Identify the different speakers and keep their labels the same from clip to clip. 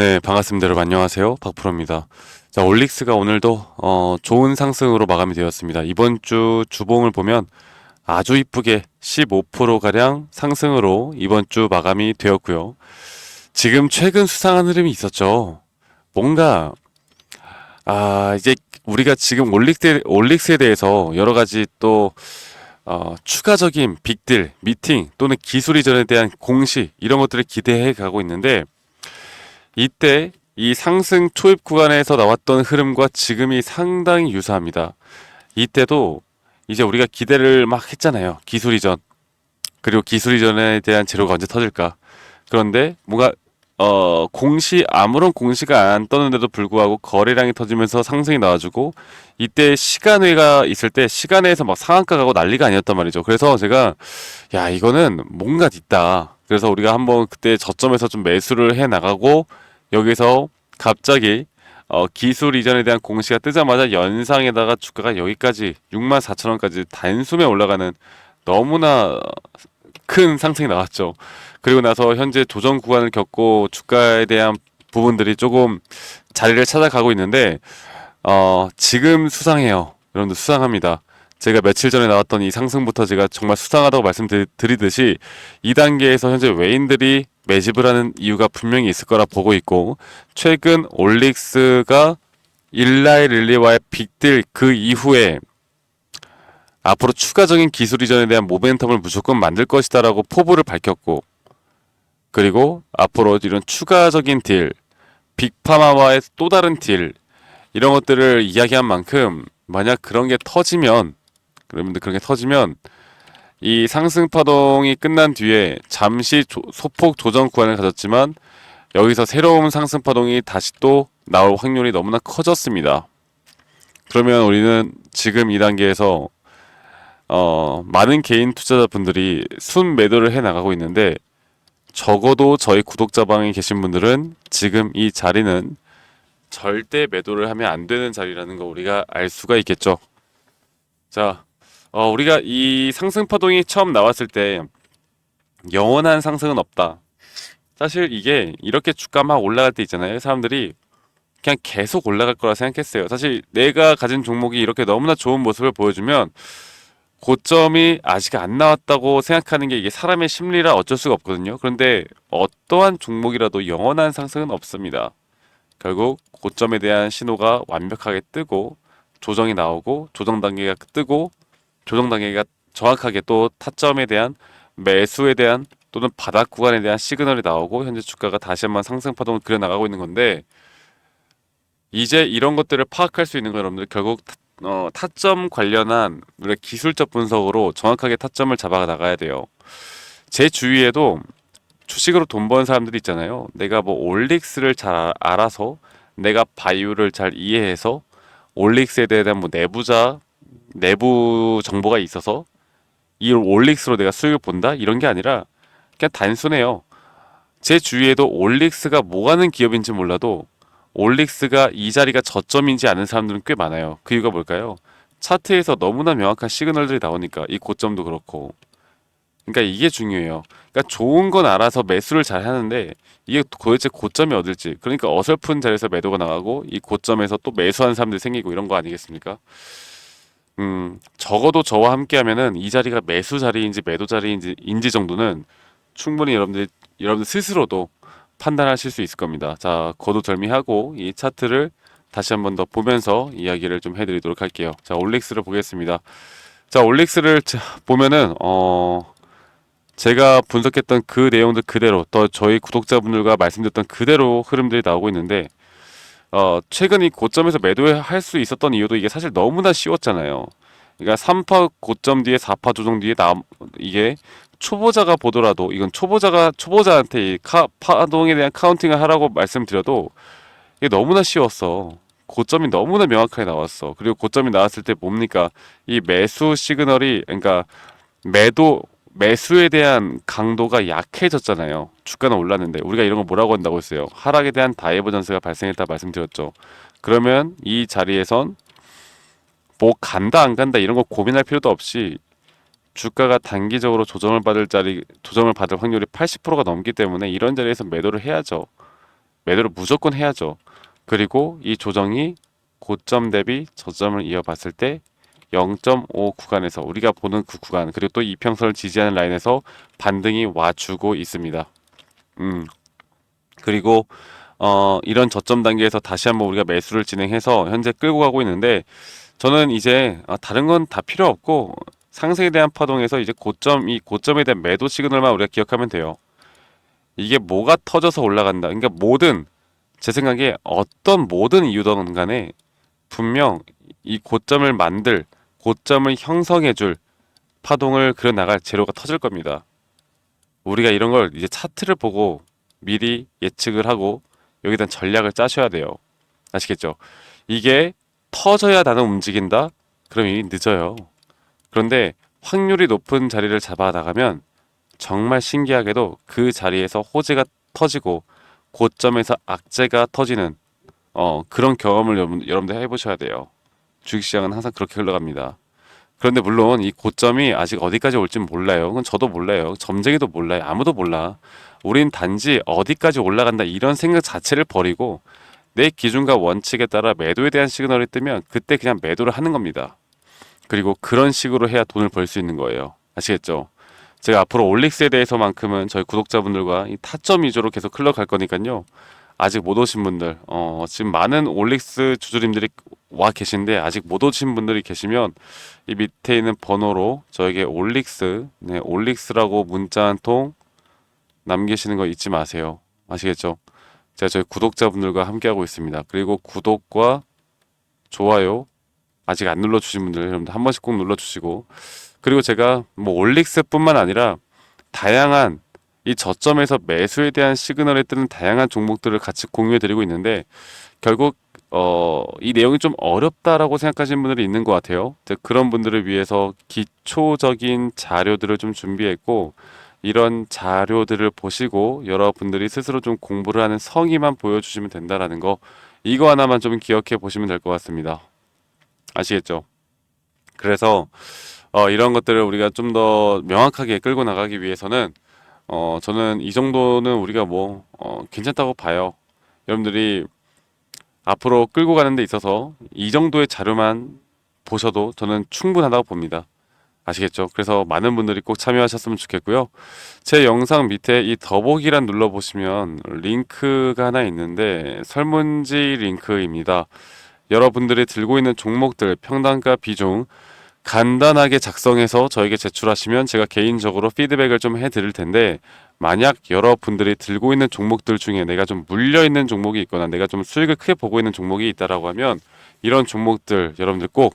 Speaker 1: 네, 반갑습니다. 여러분 안녕하세요. 박프로입니다. 자, 올릭스가 오늘도 어, 좋은 상승으로 마감이 되었습니다. 이번 주 주봉을 보면 아주 이쁘게 15%가량 상승으로 이번 주 마감이 되었고요. 지금 최근 수상한 흐름이 있었죠. 뭔가 아, 이제 우리가 지금 올릭스, 올릭스에 대해서 여러 가지 또 어, 추가적인 빅딜, 미팅 또는 기술 이전에 대한 공시 이런 것들을 기대해 가고 있는데 이때 이 상승 초입 구간에서 나왔던 흐름과 지금이 상당히 유사합니다. 이때도 이제 우리가 기대를 막 했잖아요. 기술 이전. 그리고 기술 이전에 대한 재료가 언제 터질까. 그런데 뭔가 어 공시 아무런 공시가 안 떴는데도 불구하고 거래량이 터지면서 상승이 나와주고 이때 시간외가 있을 때 시간외에서 막 상한가 가고 난리가 아니었단 말이죠. 그래서 제가 야 이거는 뭔가 있다. 그래서 우리가 한번 그때 저점에서 좀 매수를 해 나가고 여기서 갑자기 어, 기술 이전에 대한 공시가 뜨자마자 연상에다가 주가가 여기까지 6만 4천 원까지 단숨에 올라가는 너무나 큰 상승이 나왔죠. 그리고 나서 현재 조정 구간을 겪고 주가에 대한 부분들이 조금 자리를 찾아가고 있는데 어, 지금 수상해요. 여러분들 수상합니다. 제가 며칠 전에 나왔던 이 상승부터 제가 정말 수상하다고 말씀드리듯이 2단계에서 현재 외인들이 매집을 하는 이유가 분명히 있을 거라 보고 있고 최근 올릭스가 일라이 릴리와의 빅딜 그 이후에 앞으로 추가적인 기술 이전에 대한 모멘텀을 무조건 만들 것이다라고 포부를 밝혔고 그리고 앞으로 이런 추가적인 딜 빅파마와의 또 다른 딜 이런 것들을 이야기한 만큼 만약 그런 게 터지면 여러분들 그런 게 터지면 이 상승 파동이 끝난 뒤에 잠시 조, 소폭 조정 구간을 가졌지만 여기서 새로운 상승 파동이 다시 또 나올 확률이 너무나 커졌습니다. 그러면 우리는 지금 이 단계에서 어, 많은 개인 투자자분들이 순 매도를 해 나가고 있는데 적어도 저희 구독자방에 계신 분들은 지금 이 자리는 절대 매도를 하면 안 되는 자리라는 거 우리가 알 수가 있겠죠. 자, 어, 우리가 이 상승 파동이 처음 나왔을 때 영원한 상승은 없다. 사실 이게 이렇게 주가 막 올라갈 때 있잖아요. 사람들이 그냥 계속 올라갈 거라 생각했어요. 사실 내가 가진 종목이 이렇게 너무나 좋은 모습을 보여주면 고점이 아직 안 나왔다고 생각하는 게 이게 사람의 심리라 어쩔 수가 없거든요. 그런데 어떠한 종목이라도 영원한 상승은 없습니다. 결국 고점에 대한 신호가 완벽하게 뜨고 조정이 나오고 조정 단계가 뜨고 조정 단계가 정확하게 또 타점에 대한 매수에 대한 또는 바닥 구간에 대한 시그널이 나오고 현재 주가가 다시 한번 상승 파동을 그려 나가고 있는 건데 이제 이런 것들을 파악할 수 있는 건 여러분들 결국 어, 타점 관련한 우리 기술적 분석으로 정확하게 타점을 잡아 나가야 돼요. 제 주위에도 주식으로 돈 버는 사람들이 있잖아요. 내가 뭐 올릭스를 잘 알아서 내가 바이오를 잘 이해해서 올릭스에 대한 뭐 내부자 내부 정보가 있어서 이 올릭스로 내가 수익을 본다 이런 게 아니라 그냥 단순해요. 제 주위에도 올릭스가 뭐 하는 기업인지 몰라도 올릭스가 이 자리가 저점인지 아는 사람들은 꽤 많아요. 그 이유가 뭘까요? 차트에서 너무나 명확한 시그널들이 나오니까 이 고점도 그렇고 그러니까 이게 중요해요. 그러니까 좋은 건 알아서 매수를 잘 하는데 이게 도대체 고점이 어딜지 그러니까 어설픈 자리에서 매도가 나가고 이 고점에서 또 매수하는 사람들이 생기고 이런 거 아니겠습니까? 음, 적어도 저와 함께 하면은 이 자리가 매수 자리인지 매도 자리인지 인지 정도는 충분히 여러분들 여러분들 스스로도 판단하실 수 있을 겁니다. 자, 거두절미하고 이 차트를 다시 한 번 더 보면서 이야기를 좀 해드리도록 할게요. 자, 올릭스를 보겠습니다. 자, 올릭스를 보면은 어 제가 분석했던 그 내용들 그대로 또 저희 구독자분들과 말씀드렸던 그대로 흐름들이 나오고 있는데 어 최근 이 고점에서 매도할 수 있었던 이유도 이게 사실 너무나 쉬웠잖아요. 그러니까 3파 고점 뒤에 4파 조정 뒤에 나 이게 초보자가 보더라도 이건 초보자가 초보자한테 이 카, 파동에 대한 카운팅을 하라고 말씀드려도 이게 너무나 쉬웠어. 고점이 너무나 명확하게 나왔어. 그리고 고점이 나왔을 때 뭡니까? 이 매수 시그널이 그러니까 매도 매수에 대한 강도가 약해졌잖아요. 주가는 올랐는데 우리가 이런 거 뭐라고 한다고 했어요. 하락에 대한 다이버전스가 발생했다 말씀드렸죠. 그러면 이 자리에선 뭐 간다 안 간다 이런 거 고민할 필요도 없이 주가가 단기적으로 조정을 받을 자리 조정을 받을 확률이 80%가 넘기 때문에 이런 자리에서 매도를 해야죠. 매도를 무조건 해야죠. 그리고 이 조정이 고점 대비 저점을 이어봤을 때 0.5 구간에서 우리가 보는 그 구간 그리고 또 이평선을 지지하는 라인에서 반등이 와주고 있습니다. 음 그리고 어 이런 저점 단계에서 다시 한번 우리가 매수를 진행해서 현재 끌고 가고 있는데 저는 이제 아, 다른 건 다 필요 없고 상승에 대한 파동에서 이제 고점 이 고점에 대한 매도 시그널만 우리가 기억하면 돼요. 이게 뭐가 터져서 올라간다. 그러니까 모든 제 생각에 어떤 모든 이유든 간에 분명 이 고점을 만들 고점을 형성해 줄 파동을 그려 나갈 재료가 터질 겁니다. 우리가 이런 걸 이제 차트를 보고 미리 예측을 하고 여기에 대한 전략을 짜셔야 돼요. 아시겠죠? 이게 터져야 나는 움직인다? 그럼 이미 늦어요. 그런데 확률이 높은 자리를 잡아 나가면 정말 신기하게도 그 자리에서 호재가 터지고 고점에서 악재가 터지는 어, 그런 경험을 여러분, 여러분들 해보셔야 돼요. 주식시장은 항상 그렇게 흘러갑니다. 그런데 물론 이 고점이 아직 어디까지 올지 몰라요. 그건 저도 몰라요. 점쟁이도 몰라요. 아무도 몰라. 우린 단지 어디까지 올라간다 이런 생각 자체를 버리고 내 기준과 원칙에 따라 매도에 대한 시그널이 뜨면 그때 그냥 매도를 하는 겁니다. 그리고 그런 식으로 해야 돈을 벌 수 있는 거예요. 아시겠죠? 제가 앞으로 올릭스에 대해서만큼은 저희 구독자분들과 이 타점 위주로 계속 흘러갈 거니까요. 아직 못 오신 분들, 어, 지금 많은 올릭스 주주님들이 와 계신데 아직 못 오신 분들이 계시면 이 밑에 있는 번호로 저에게 올릭스, 네, 올릭스라고 문자 한 통 남기시는 거 잊지 마세요. 아시겠죠? 제가 저희 구독자분들과 함께하고 있습니다. 그리고 구독과 좋아요 아직 안 눌러주신 분들 여러분들 한 번씩 꼭 눌러주시고 그리고 제가 뭐 올릭스뿐만 아니라 다양한 이 저점에서 매수에 대한 시그널에 뜨는 다양한 종목들을 같이 공유해 드리고 있는데 결국 어, 이 내용이 좀 어렵다라고 생각하시는 분들이 있는 것 같아요. 그런 분들을 위해서 기초적인 자료들을 좀 준비했고 이런 자료들을 보시고 여러분들이 스스로 좀 공부를 하는 성의만 보여주시면 된다라는 거 이거 하나만 좀 기억해 보시면 될 것 같습니다. 아시겠죠? 그래서 어, 이런 것들을 우리가 좀 더 명확하게 끌고 나가기 위해서는 어, 저는 이 정도는 우리가 뭐 어, 괜찮다고 봐요. 여러분들이 앞으로 끌고 가는 데 있어서 이 정도의 자료만 보셔도 저는 충분하다고 봅니다. 아시겠죠? 그래서 많은 분들이 꼭 참여하셨으면 좋겠고요. 제 영상 밑에 이 더보기란 눌러보시면 링크가 하나 있는데 설문지 링크입니다. 여러분들이 들고 있는 종목들 평단가 비중 간단하게 작성해서 저에게 제출하시면 제가 개인적으로 피드백을 좀 해드릴 텐데 만약 여러분들이 들고 있는 종목들 중에 내가 좀 물려 있는 종목이 있거나 내가 좀 수익을 크게 보고 있는 종목이 있다라고 하면 이런 종목들 여러분들 꼭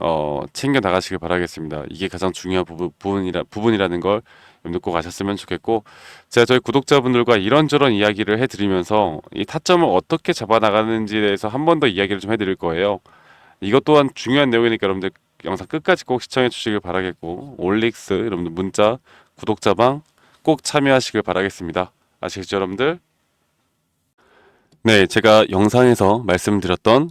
Speaker 1: 어, 챙겨 나가시길 바라겠습니다. 이게 가장 중요한 부분, 부분이라, 부분이라는 걸 꼭 아셨으면 좋겠고 제가 저희 구독자분들과 이런저런 이야기를 해드리면서 이 타점을 어떻게 잡아나가는지에 대해서 한 번 더 이야기를 좀 해드릴 거예요. 이것 또한 중요한 내용이니까 여러분들 영상 끝까지 꼭 시청해 주시길 바라겠고 올릭스 여러분들 문자 구독자방 꼭 참여하시길 바라겠습니다. 아시겠죠 여러분들? 네, 제가 영상에서 말씀드렸던